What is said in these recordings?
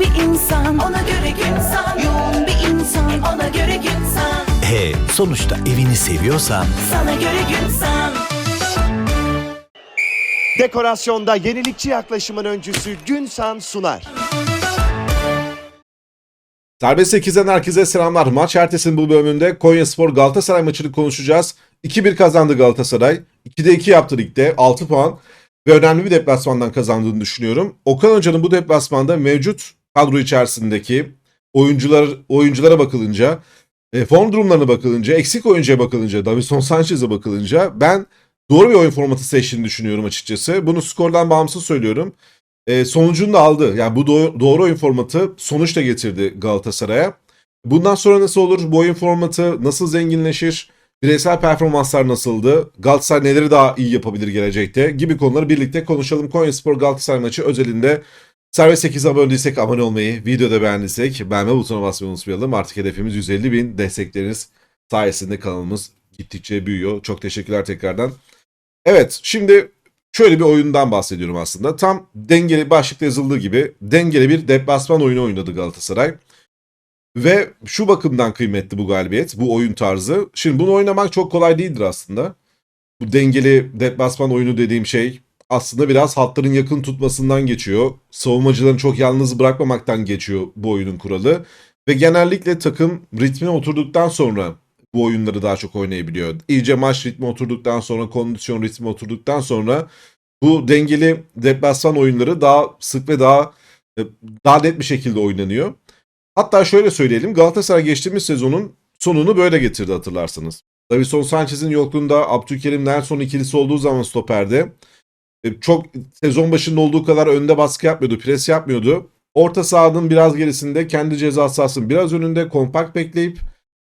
bir insan Ona göre gün san Yoğun bir insan Ona göre gün san E sonuçta evini seviyorsan Sana göre gün san Dekorasyonda yenilikçi yaklaşımın öncüsü Günsan sunar. Serbest 8'den herkese selamlar. Maç ertesinin bu bölümünde Konya Spor Galatasaray maçını konuşacağız. 2-1 kazandı Galatasaray. 2'de 2 yaptı ligde 6 puan ve önemli bir deplasmandan kazandığını düşünüyorum. Okan Hoca'nın bu deplasmanda mevcut kadro içerisindeki oyuncular oyunculara bakılınca, e, form durumlarına bakılınca, eksik oyuncuya bakılınca, Davison Sanchez'e bakılınca ben doğru bir oyun formatı seçtiğini düşünüyorum açıkçası. Bunu skordan bağımsız söylüyorum. E, sonucunu da aldı. Yani bu doğru, doğru oyun formatı sonuç da getirdi Galatasaray'a. Bundan sonra nasıl olur? Bu oyun formatı nasıl zenginleşir? Bireysel performanslar nasıldı? Galatasaray neleri daha iyi yapabilir gelecekte? Gibi konuları birlikte konuşalım. Konyaspor Galatasaray maçı özelinde Servis 8 abone değilsek abone olmayı, videoda beğendiysek beğenme butonuna basmayı unutmayalım. Artık hedefimiz 150 bin. Destekleriniz sayesinde kanalımız gittikçe büyüyor. Çok teşekkürler tekrardan. Evet şimdi şöyle bir oyundan bahsediyorum aslında. Tam dengeli başlıkta yazıldığı gibi dengeli bir deplasman oyunu oynadı Galatasaray. Ve şu bakımdan kıymetli bu galibiyet, bu oyun tarzı. Şimdi bunu oynamak çok kolay değildir aslında. Bu dengeli deplasman oyunu dediğim şey aslında biraz hatların yakın tutmasından geçiyor. Savunmacılarını çok yalnız bırakmamaktan geçiyor bu oyunun kuralı. Ve genellikle takım ritmine oturduktan sonra bu oyunları daha çok oynayabiliyor. İyice maç ritmi oturduktan sonra, kondisyon ritmi oturduktan sonra bu dengeli deplasman oyunları daha sık ve daha e, daha net bir şekilde oynanıyor. Hatta şöyle söyleyelim Galatasaray geçtiğimiz sezonun sonunu böyle getirdi hatırlarsanız. Davison Sanchez'in yokluğunda Abdülkerim Nelson ikilisi olduğu zaman stoperde çok sezon başında olduğu kadar önde baskı yapmıyordu, pres yapmıyordu. Orta sahanın biraz gerisinde kendi ceza sahasının biraz önünde kompakt bekleyip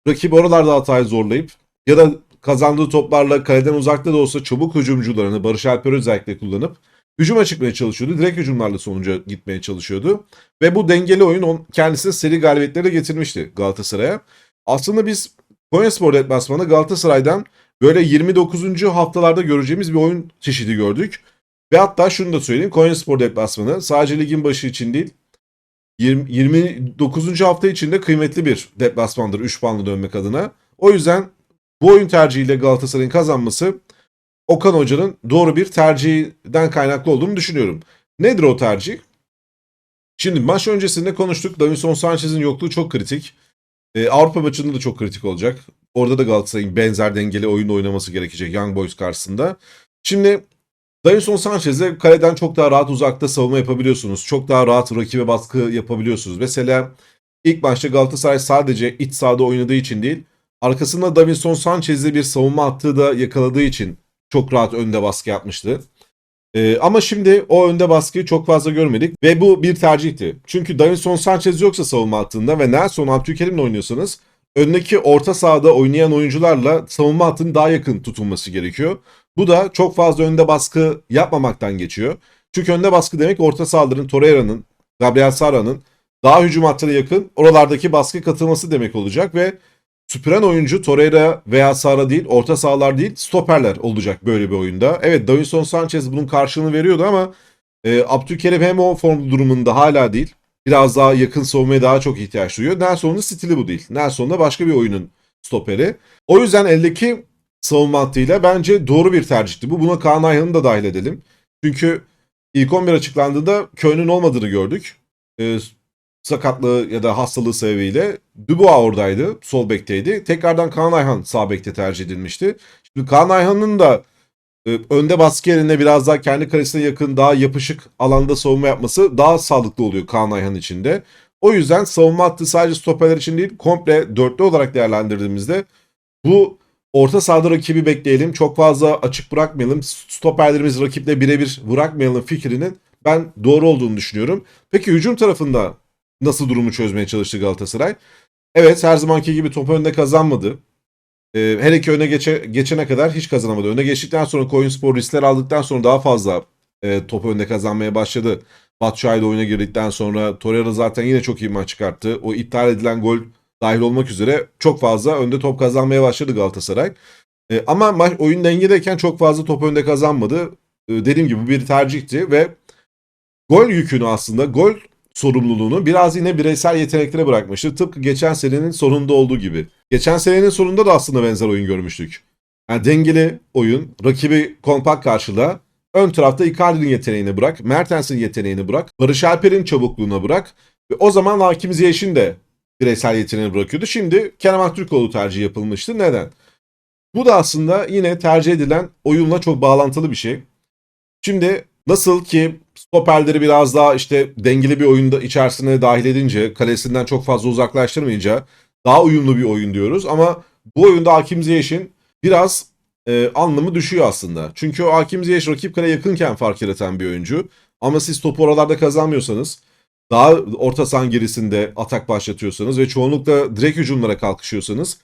rakip oralarda hatayı zorlayıp ya da kazandığı toplarla kaleden uzakta da olsa çabuk hücumcularını Barış Alper özellikle kullanıp hücuma çıkmaya çalışıyordu. Direkt hücumlarla sonuca gitmeye çalışıyordu. Ve bu dengeli oyun on, kendisine seri galibiyetleri getirmişti Galatasaray'a. Aslında biz Konyaspor deplasmanı Galatasaray'dan böyle 29. haftalarda göreceğimiz bir oyun çeşidi gördük. Ve hatta şunu da söyleyeyim. Konyaspor deplasmanı sadece ligin başı için değil 20, 29. hafta içinde kıymetli bir deplasmandır 3 puanla dönmek adına. O yüzden bu oyun tercihiyle Galatasaray'ın kazanması Okan Hoca'nın doğru bir tercihden kaynaklı olduğunu düşünüyorum. Nedir o tercih? Şimdi maç öncesinde konuştuk. Davinson Sanchez'in yokluğu çok kritik. Ee, Avrupa maçında da çok kritik olacak. Orada da Galatasaray'ın benzer dengeli oyun oynaması gerekecek Young Boys karşısında. Şimdi Davinson Sanchez'le kaleden çok daha rahat uzakta savunma yapabiliyorsunuz. Çok daha rahat rakibe baskı yapabiliyorsunuz. Mesela ilk maçta Galatasaray sadece iç sahada oynadığı için değil, arkasında Davinson Sanchez'le bir savunma attığı da yakaladığı için çok rahat önde baskı yapmıştı. Ee, ama şimdi o önde baskıyı çok fazla görmedik ve bu bir tercihti. Çünkü Davinson Sanchez yoksa savunma hattında ve Nelson Abdülkerim'le oynuyorsanız öndeki orta sahada oynayan oyuncularla savunma hattının daha yakın tutulması gerekiyor. Bu da çok fazla önde baskı yapmamaktan geçiyor. Çünkü önde baskı demek orta sahaların Torreira'nın, Gabriel Sara'nın daha hücum hattına yakın oralardaki baskı katılması demek olacak ve süpüren oyuncu Torreira veya Sara değil, orta sahalar değil, stoperler olacak böyle bir oyunda. Evet Davinson Sanchez bunun karşılığını veriyordu ama e, Abdülkerim hem o form durumunda hala değil. Biraz daha yakın savunmaya daha çok ihtiyaç duyuyor. Nelson'un stili bu değil. Nelson da başka bir oyunun stoperi. O yüzden eldeki savunma hattıyla bence doğru bir tercihti. Bu buna Kaan Ayhan'ı da dahil edelim. Çünkü ilk 11 açıklandığında Köln'ün olmadığını gördük. E, sakatlığı ya da hastalığı sebebiyle Dubois oradaydı. Sol bekteydi. Tekrardan Kaan Ayhan sağ bekte tercih edilmişti. Şimdi Kaan Ayhan'ın da e, önde baskı yerine biraz daha kendi kalesine yakın daha yapışık alanda savunma yapması daha sağlıklı oluyor Kaan Ayhan için de. O yüzden savunma hattı sadece stoperler için değil komple dörtlü olarak değerlendirdiğimizde bu orta sahada rakibi bekleyelim. Çok fazla açık bırakmayalım. Stoperlerimiz rakiple birebir bırakmayalım fikrinin ben doğru olduğunu düşünüyorum. Peki hücum tarafında nasıl durumu çözmeye çalıştı Galatasaray? Evet her zamanki gibi top önde kazanmadı. Ee, her iki öne geçe, geçene kadar hiç kazanamadı. Öne geçtikten sonra Koyunspor riskler aldıktan sonra daha fazla e, top önde kazanmaya başladı. Batshuayi de oyuna girdikten sonra Torreira zaten yine çok iyi maç çıkarttı. O iptal edilen gol dahil olmak üzere çok fazla önde top kazanmaya başladı Galatasaray. E, ama maç oyun dengedeyken çok fazla top önde kazanmadı. E, dediğim gibi bir tercihti ve gol yükünü aslında gol sorumluluğunu biraz yine bireysel yeteneklere bırakmıştı. Tıpkı geçen senenin sonunda olduğu gibi. Geçen senenin sonunda da aslında benzer oyun görmüştük. Yani dengeli oyun, rakibi kompakt karşıla, ön tarafta Icardi'nin yeteneğini bırak, Mertens'in yeteneğini bırak, Barış Alper'in çabukluğuna bırak ve o zaman Hakim Ziyech'in de bireysel yeteneğini bırakıyordu. Şimdi Kerem Aktürkoğlu tercih yapılmıştı. Neden? Bu da aslında yine tercih edilen oyunla çok bağlantılı bir şey. Şimdi nasıl ki stoperleri biraz daha işte dengeli bir oyunda içerisine dahil edince, kalesinden çok fazla uzaklaştırmayınca daha uyumlu bir oyun diyoruz. Ama bu oyunda Hakim Ziyech'in biraz e, anlamı düşüyor aslında. Çünkü o Hakim Ziyech rakip kaleye yakınken fark yaratan bir oyuncu. Ama siz topu oralarda kazanmıyorsanız, daha orta sahanın gerisinde atak başlatıyorsanız ve çoğunlukla direkt hücumlara kalkışıyorsanız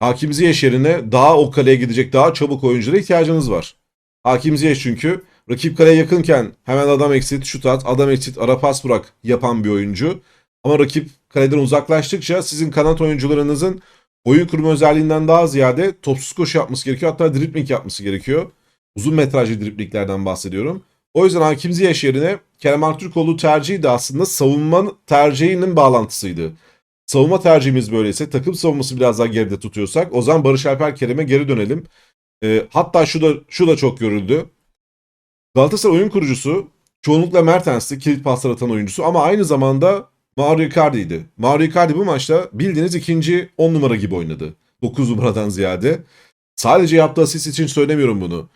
Hakim Ziyech yerine daha o kaleye gidecek daha çabuk oyunculara ihtiyacınız var. Hakim Ziyech çünkü rakip kaleye yakınken hemen adam exit, şut at, adam exit, ara pas bırak yapan bir oyuncu. Ama rakip kaleden uzaklaştıkça sizin kanat oyuncularınızın oyun kurma özelliğinden daha ziyade topsuz koşu yapması gerekiyor. Hatta dribbling yapması gerekiyor. Uzun metrajlı dribblinglerden bahsediyorum. O yüzden Hakim Ziyech yerine Kerem Aktürkoğlu tercihi de aslında savunma tercihinin bağlantısıydı. Savunma tercihimiz böyleyse takım savunması biraz daha geride tutuyorsak o zaman Barış Alper Kerem'e geri dönelim. Ee, hatta şu da şu da çok görüldü. Galatasaray oyun kurucusu çoğunlukla Mertens'ti kilit paslar atan oyuncusu ama aynı zamanda Mauro Icardi'ydi. Mauro Icardi bu maçta bildiğiniz ikinci 10 numara gibi oynadı. 9 numaradan ziyade. Sadece yaptığı asist için söylemiyorum bunu.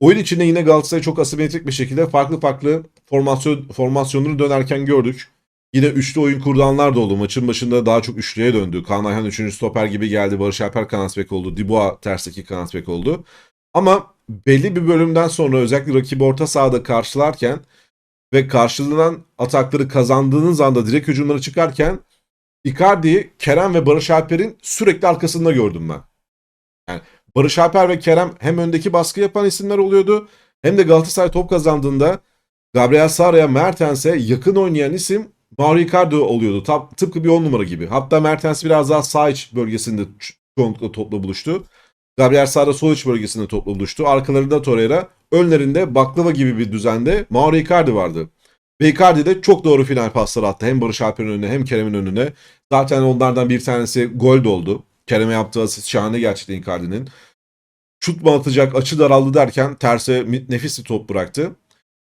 Oyun içinde yine Galatasaray çok asimetrik bir şekilde farklı farklı formasyon formasyonları dönerken gördük. Yine üçlü oyun kurdanlar da oldu. Maçın başında daha çok üçlüye döndü. Kaan Ayhan 3. stoper gibi geldi. Barış Alper kanat bek oldu. Dubois tersteki kanat bek oldu. Ama belli bir bölümden sonra özellikle rakibi orta sahada karşılarken ve karşılanan atakları kazandığınız anda direkt hücumlara çıkarken Icardi'yi Kerem ve Barış Alper'in sürekli arkasında gördüm ben. Yani Barış Alper ve Kerem hem öndeki baskı yapan isimler oluyordu hem de Galatasaray top kazandığında Gabriel Sara'ya Mertens'e yakın oynayan isim Mauro Icardi oluyordu. Tap, tıpkı bir 10 numara gibi. Hatta Mertens biraz daha sağ iç bölgesinde çoğunlukla topla buluştu. Gabriel Sara sol iç bölgesinde topla buluştu. Arkalarında Torreira, önlerinde baklava gibi bir düzende Mauro Icardi vardı. Ve Icardi de çok doğru final pasları attı. Hem Barış Alper'in önüne hem Kerem'in önüne. Zaten onlardan bir tanesi gol oldu. Kerem'e yaptığı asist şahane gerçekten Icardi'nin. Şut mu atacak, açı daraldı derken terse nefis bir top bıraktı.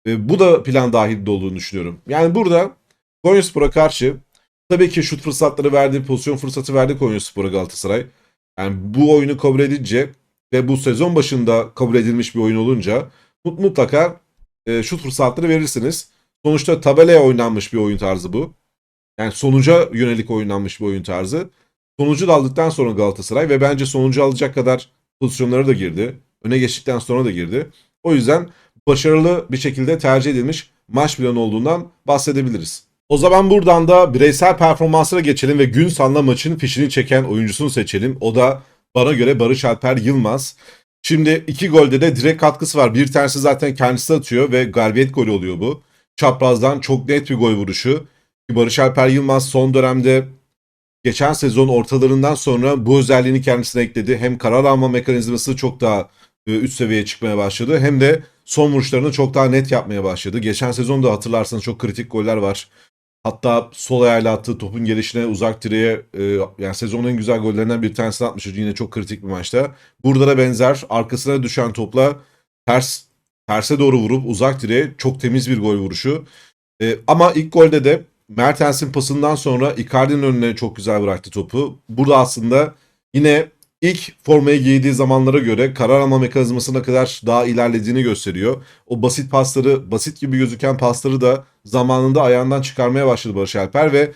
Ve bu da plan dahilinde olduğunu düşünüyorum. Yani burada Konyaspor'a karşı tabii ki şut fırsatları verdi, pozisyon fırsatı verdi Konyaspor'a Galatasaray. Yani bu oyunu kabul edince ve bu sezon başında kabul edilmiş bir oyun olunca mut- mutlaka e, şut fırsatları verirsiniz. Sonuçta tabelaya oynanmış bir oyun tarzı bu. Yani sonuca yönelik oynanmış bir oyun tarzı. Sonucu da aldıktan sonra Galatasaray ve bence sonucu alacak kadar pozisyonlara da girdi. Öne geçtikten sonra da girdi. O yüzden başarılı bir şekilde tercih edilmiş maç planı olduğundan bahsedebiliriz. O zaman buradan da bireysel performanslara geçelim ve gün sanla maçın fişini çeken oyuncusunu seçelim. O da bana göre Barış Alper Yılmaz. Şimdi iki golde de direkt katkısı var. Bir tanesi zaten kendisi atıyor ve galibiyet golü oluyor bu. Çaprazdan çok net bir gol vuruşu. Barış Alper Yılmaz son dönemde geçen sezon ortalarından sonra bu özelliğini kendisine ekledi. Hem karar alma mekanizması çok daha e, üst seviyeye çıkmaya başladı. Hem de son vuruşlarını çok daha net yapmaya başladı. Geçen sezonda hatırlarsanız çok kritik goller var. Hatta sol ayağıyla attığı topun gelişine uzak direğe e, yani sezonun en güzel gollerinden bir tanesini atmıştı. Yine çok kritik bir maçta. Burada da benzer arkasına düşen topla ters terse doğru vurup uzak direğe çok temiz bir gol vuruşu. E, ama ilk golde de Mertens'in pasından sonra Icardi'nin önüne çok güzel bıraktı topu. Burada aslında yine ilk formayı giydiği zamanlara göre karar alma mekanizmasına kadar daha ilerlediğini gösteriyor. O basit pasları, basit gibi gözüken pasları da zamanında ayağından çıkarmaya başladı Barış Alper ve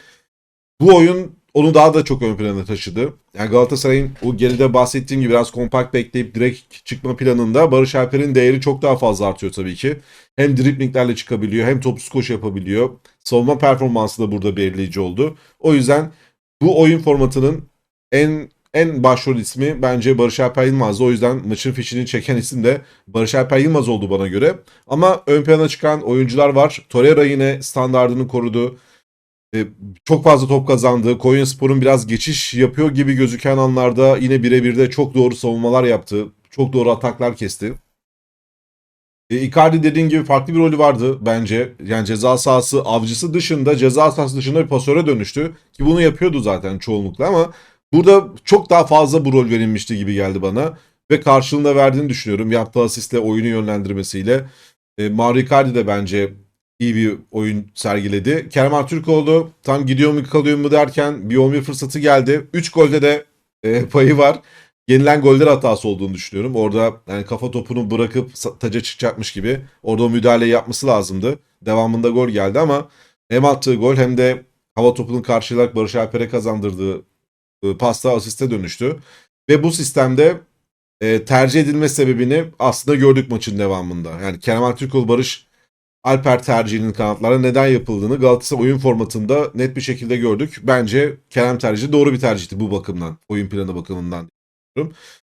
bu oyun onu daha da çok ön plana taşıdı. Yani Galatasaray'ın o geride bahsettiğim gibi biraz kompakt bekleyip direkt çıkma planında Barış Alper'in değeri çok daha fazla artıyor tabii ki. Hem driplinglerle çıkabiliyor hem topsuz koşu yapabiliyor. Savunma performansı da burada belirleyici oldu. O yüzden bu oyun formatının en en başrol ismi bence Barış Alper Yılmaz'dı. O yüzden maçın fişini çeken isim de Barış Alper Yılmaz oldu bana göre. Ama ön plana çıkan oyuncular var. Torreira yine standardını korudu. Ee, çok fazla top kazandı. Konyaspor'un biraz geçiş yapıyor gibi gözüken anlarda yine birebir de çok doğru savunmalar yaptı. Çok doğru ataklar kesti. E, Icardi dediğin gibi farklı bir rolü vardı bence. Yani ceza sahası avcısı dışında ceza sahası dışında bir pasöre dönüştü. Ki bunu yapıyordu zaten çoğunlukla ama burada çok daha fazla bu rol verilmişti gibi geldi bana. Ve karşılığında verdiğini düşünüyorum. Yaptığı asistle oyunu yönlendirmesiyle. E, Mauro Icardi de bence iyi bir oyun sergiledi. Kerem Aktürkoğlu tam gidiyor mu kalıyor mu derken bir 11 fırsatı geldi. 3 golde de e, payı var. Yenilen goller hatası olduğunu düşünüyorum. Orada yani kafa topunu bırakıp taca çıkacakmış gibi orada o müdahaleyi yapması lazımdı. Devamında gol geldi ama hem attığı gol hem de hava topunun karşılayarak Barış Alper'e kazandırdığı pasta asiste dönüştü. Ve bu sistemde e, tercih edilme sebebini aslında gördük maçın devamında. Yani Kerem Aktürkoğlu Barış Alper tercihinin kanatlara neden yapıldığını Galatasaray oyun formatında net bir şekilde gördük. Bence Kerem tercihi doğru bir tercihti bu bakımdan. Oyun planı bakımından.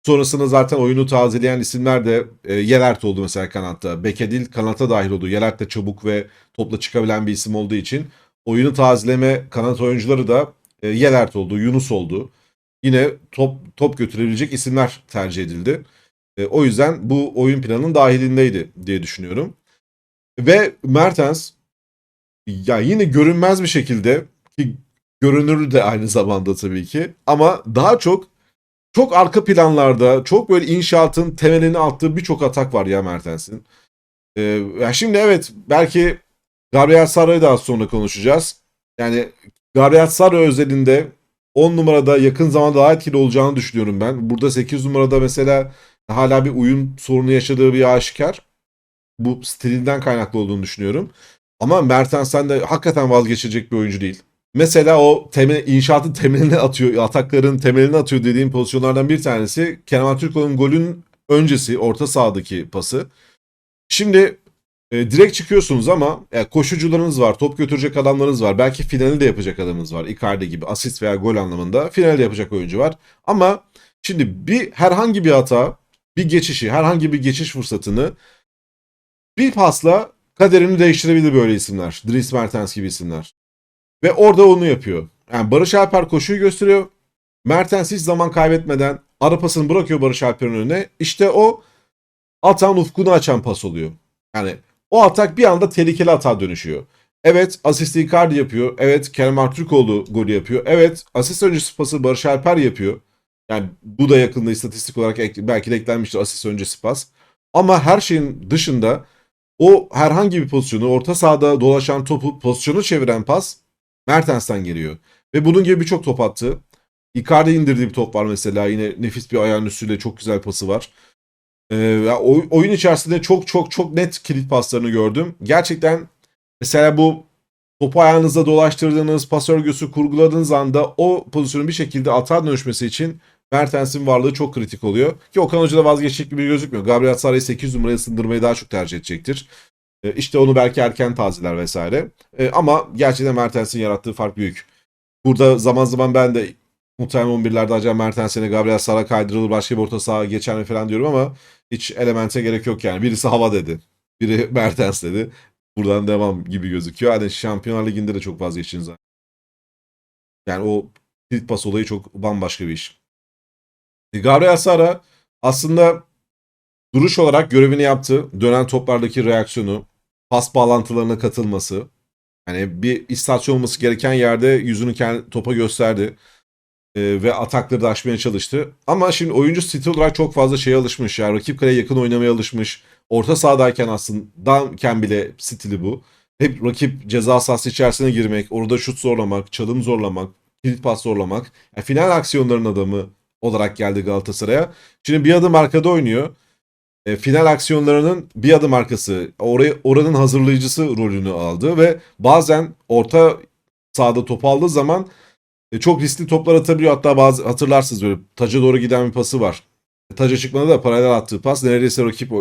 Sonrasında zaten oyunu tazeleyen isimler de e, Yelert oldu mesela kanatta. Beke değil kanata dahil oldu. Yelert de çabuk ve topla çıkabilen bir isim olduğu için oyunu tazeleme kanat oyuncuları da e, Yelert oldu, Yunus oldu. Yine top top götürebilecek isimler tercih edildi. E, o yüzden bu oyun planının dahilindeydi diye düşünüyorum. Ve Mertens ya yine görünmez bir şekilde ki görünür de aynı zamanda tabii ki ama daha çok çok arka planlarda çok böyle inşaatın temelini attığı birçok atak var ya Mertens'in. Ee, ya şimdi evet belki Gabriel Sara'yı daha sonra konuşacağız. Yani Gabriel Sara özelinde 10 numarada yakın zamanda daha etkili olacağını düşünüyorum ben. Burada 8 numarada mesela hala bir uyum sorunu yaşadığı bir aşikar bu stilinden kaynaklı olduğunu düşünüyorum. Ama Mertens'ten de hakikaten vazgeçilecek bir oyuncu değil. Mesela o temel, inşaatın temelini atıyor, atakların temelini atıyor dediğim pozisyonlardan bir tanesi Kerem Aktürkoğlu'nun golün öncesi orta sahadaki pası. Şimdi e, direkt çıkıyorsunuz ama e, koşucularınız var, top götürecek adamlarınız var. Belki finali de yapacak adamınız var. Icardi gibi asist veya gol anlamında finali de yapacak oyuncu var. Ama şimdi bir herhangi bir hata, bir geçişi, herhangi bir geçiş fırsatını bir pasla kaderini değiştirebilir böyle isimler. Dries Mertens gibi isimler. Ve orada onu yapıyor. Yani Barış Alper koşuyu gösteriyor. Mertens hiç zaman kaybetmeden ara pasını bırakıyor Barış Alper'in önüne. İşte o atan ufkunu açan pas oluyor. Yani o atak bir anda tehlikeli atağa dönüşüyor. Evet asisti Icardi yapıyor. Evet Kerem Aktürkoğlu golü yapıyor. Evet asist öncesi pası Barış Alper yapıyor. Yani bu da yakında istatistik olarak belki de eklenmiştir asist öncesi pas. Ama her şeyin dışında o herhangi bir pozisyonu orta sahada dolaşan topu pozisyonu çeviren pas Mertens'ten geliyor. Ve bunun gibi birçok top attı. Icardi indirdiği bir top var mesela. Yine nefis bir ayağın üstüyle çok güzel pası var. Ee, oyun içerisinde çok çok çok net kilit paslarını gördüm. Gerçekten mesela bu topu ayağınızda dolaştırdığınız, pas örgüsü kurguladığınız anda o pozisyonun bir şekilde atağa dönüşmesi için Mertens'in varlığı çok kritik oluyor. Ki Okan Hoca da vazgeçecek gibi gözükmüyor. Gabriel Sara'yı 8 numaraya sındırmayı daha çok tercih edecektir. E, İşte onu belki erken tazeler vesaire. E, Ama gerçekten Mertens'in yarattığı fark büyük. Burada zaman zaman ben de muhtemelen 11'lerde acaba Mertens'e Gabriel Sara kaydırılır başka bir orta saha geçer mi falan diyorum ama hiç elemente gerek yok yani. Birisi hava dedi. Biri Mertens dedi. Buradan devam gibi gözüküyor. Hani Şampiyonlar Ligi'nde de çok vazgeçtiniz. zaten. Yani o kilit pas olayı çok bambaşka bir iş. E, Gabriel Sara aslında duruş olarak görevini yaptı. Dönen toplardaki reaksiyonu, pas bağlantılarına katılması. Yani bir istasyon olması gereken yerde yüzünü kendi topa gösterdi. E, ve atakları da aşmaya çalıştı. Ama şimdi oyuncu stil olarak çok fazla şeye alışmış. Yani rakip kaleye yakın oynamaya alışmış. Orta sahadayken aslında bile stili bu. Hep rakip ceza sahası içerisine girmek, orada şut zorlamak, çalım zorlamak, kilit pas zorlamak. Yani final aksiyonların adamı olarak geldi Galatasaray'a. Şimdi bir adım arkada oynuyor. E, final aksiyonlarının bir adım arkası, orayı, oranın hazırlayıcısı rolünü aldı ve bazen orta sahada top aldığı zaman e, çok riskli toplar atabiliyor. Hatta bazı hatırlarsınız böyle taca doğru giden bir pası var. E, Taca çıkmadı da paralel attığı pas neredeyse rakip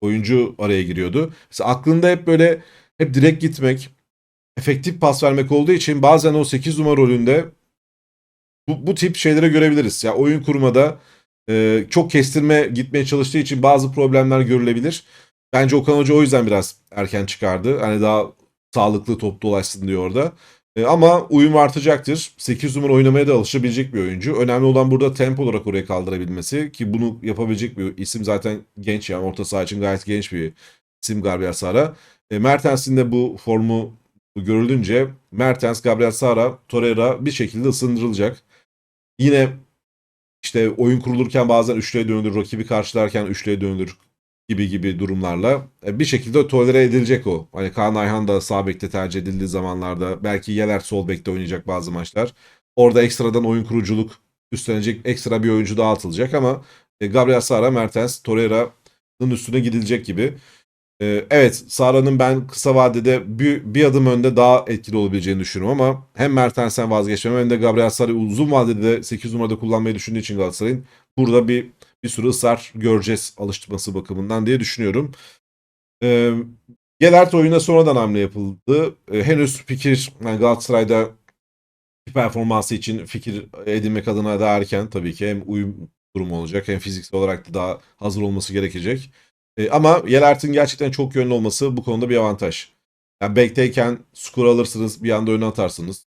oyuncu araya giriyordu. Mesela aklında hep böyle hep direkt gitmek, efektif pas vermek olduğu için bazen o 8 numara rolünde bu, bu tip şeylere görebiliriz. Ya oyun kurmada e, çok kestirme gitmeye çalıştığı için bazı problemler görülebilir. Bence Okan Hoca o yüzden biraz erken çıkardı. Hani daha sağlıklı top dolaşsın diyor orada. E, ama uyum artacaktır. 8 numara oynamaya da alışabilecek bir oyuncu. Önemli olan burada tempo olarak oraya kaldırabilmesi ki bunu yapabilecek bir isim zaten genç yani orta saha için gayet genç bir isim Gabriel Sara. E, Mertens'in de bu formu görüldünce Mertens, Gabriel Sara, Torreira bir şekilde ısındırılacak. Yine işte oyun kurulurken bazen üçlüye dönülür, rakibi karşılarken üçlüye dönülür gibi gibi durumlarla e, bir şekilde tolere edilecek o. Hani Kaan Ayhan da sağ bekte tercih edildiği zamanlarda belki Yeler sol bekte oynayacak bazı maçlar. Orada ekstradan oyun kuruculuk üstlenecek ekstra bir oyuncu daha atılacak ama e, Gabriel Sara, Mertens, Torreira'nın üstüne gidilecek gibi. E, evet Sara'nın ben kısa vadede bir, bir adım önde daha etkili olabileceğini düşünüyorum ama hem Mertens'ten vazgeçmem hem de Gabriel Sara'yı uzun vadede de 8 numarada kullanmayı düşündüğü için Galatasaray'ın burada bir bir sürü ısrar göreceğiz alıştırması bakımından diye düşünüyorum. Ee, Gelert oyuna sonradan hamle yapıldı. Ee, henüz fikir yani Galatasaray'da performansı için fikir edinmek adına da erken tabii ki hem uyum durumu olacak hem fiziksel olarak da daha hazır olması gerekecek. Ee, ama Yelert'in gerçekten çok yönlü olması bu konuda bir avantaj. Yani back'teyken skor alırsınız bir anda öne atarsınız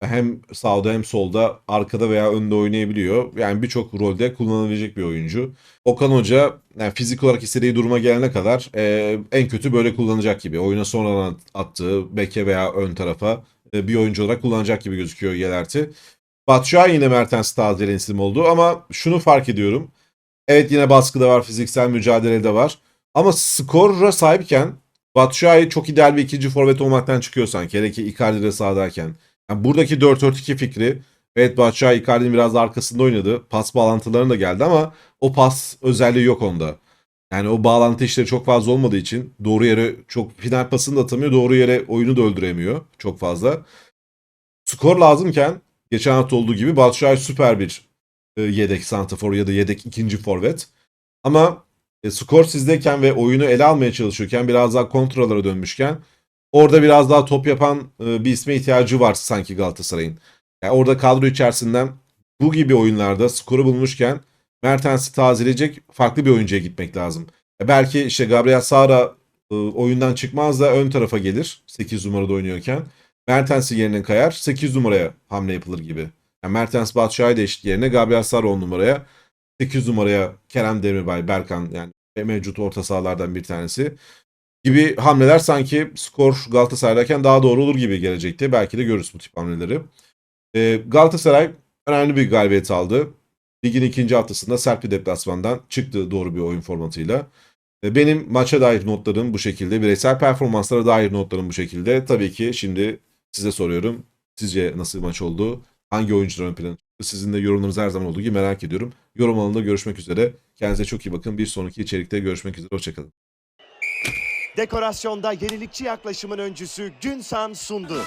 hem sağda hem solda arkada veya önde oynayabiliyor. Yani birçok rolde kullanılabilecek bir oyuncu. Okan Hoca yani fizik olarak istediği duruma gelene kadar e, en kötü böyle kullanacak gibi. Oyuna sonradan attığı beke veya ön tarafa e, bir oyuncu olarak kullanacak gibi gözüküyor Yelert'i. Batshuayi yine Mertens tazelerin isim oldu ama şunu fark ediyorum. Evet yine baskıda var, fiziksel mücadelede var. Ama skora sahipken Batshuayi çok ideal bir ikinci forvet olmaktan çıkıyor sanki. Hele ki Icardi'de sahadayken. Yani buradaki 4-4-2 fikri evet Batshuayi Icardi'nin biraz da arkasında oynadı. Pas bağlantılarına da geldi ama o pas özelliği yok onda. Yani o bağlantı işleri çok fazla olmadığı için doğru yere çok final pasını da atamıyor. Doğru yere oyunu da öldüremiyor çok fazla. Skor lazımken geçen hafta olduğu gibi Batshuayi süper bir e, yedek santrafor ya da yedek ikinci forvet. Ama e, skor sizdeyken ve oyunu ele almaya çalışıyorken biraz daha kontrollara dönmüşken orada biraz daha top yapan e, bir isme ihtiyacı var sanki Galatasaray'ın. Yani orada kadro içerisinden bu gibi oyunlarda skoru bulmuşken Mertens'i tazeleyecek farklı bir oyuncuya gitmek lazım. E, belki işte Gabriel Sara e, oyundan çıkmaz da ön tarafa gelir 8 numarada oynuyorken. Mertens'i yerine kayar 8 numaraya hamle yapılır gibi. Yani Mertens Batshuayi de eşit yerine Gabriel Sara 10 numaraya 8 numaraya Kerem Demirbay, Berkan yani mevcut orta sahalardan bir tanesi gibi hamleler sanki skor Galatasaray'dayken daha doğru olur gibi gelecekti. Belki de görürüz bu tip hamleleri. Ee, Galatasaray önemli bir galibiyet aldı. Ligin ikinci haftasında sert bir deplasmandan çıktı doğru bir oyun formatıyla. Ee, Benim maça dair notlarım bu şekilde. Bireysel performanslara dair notlarım bu şekilde. Tabii ki şimdi size soruyorum. Sizce nasıl maç oldu? Hangi oyuncular ön plana? Sizin de yorumlarınız her zaman olduğu gibi merak ediyorum. Yorum alanında görüşmek üzere. Kendinize çok iyi bakın. Bir sonraki içerikte görüşmek üzere. Hoşçakalın. Dekorasyonda yenilikçi yaklaşımın öncüsü Günsan sundu.